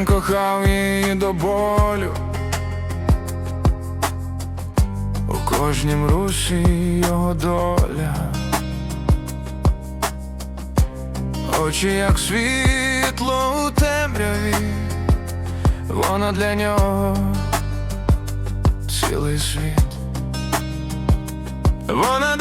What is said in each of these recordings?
кохав її до болю. У кожнім русі його доля. Очі, як світло у темряві, вона для нього цілий світ. Вона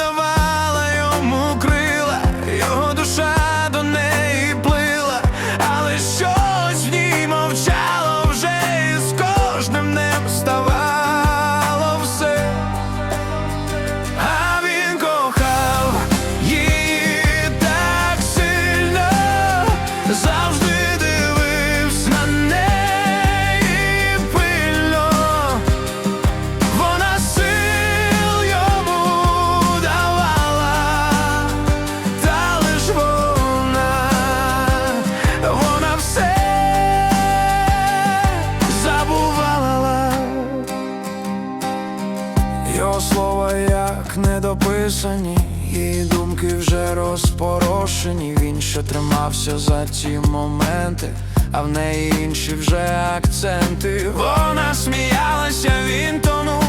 недописані, її думки вже розпорошені. Він ще тримався за ті моменти, а в неї інші вже акценти. Вона сміялася, він тонув,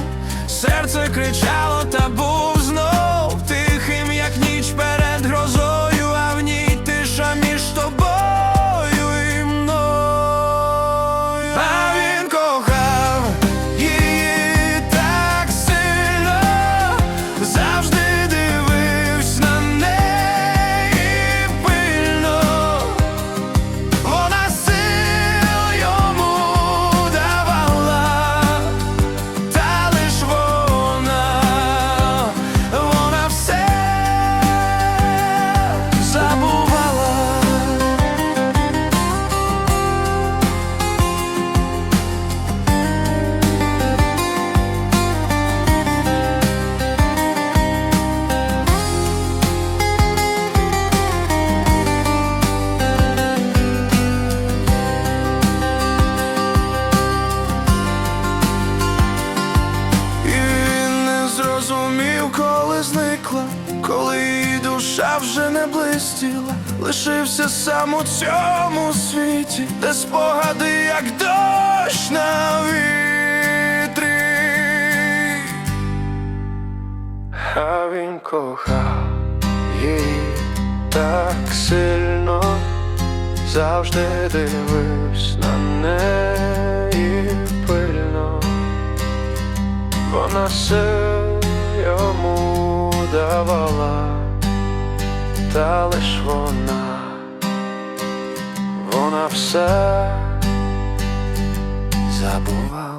серце кричало, та зрозумів, коли зникла, коли її душа вже не блистіла, лишився сам у цьому світі, де спогади, як дощ на вітрі. А він кохав її так сильно, завжди дивився на неї пильно. Вона все йому давала, та лиш вона, вона все забувала.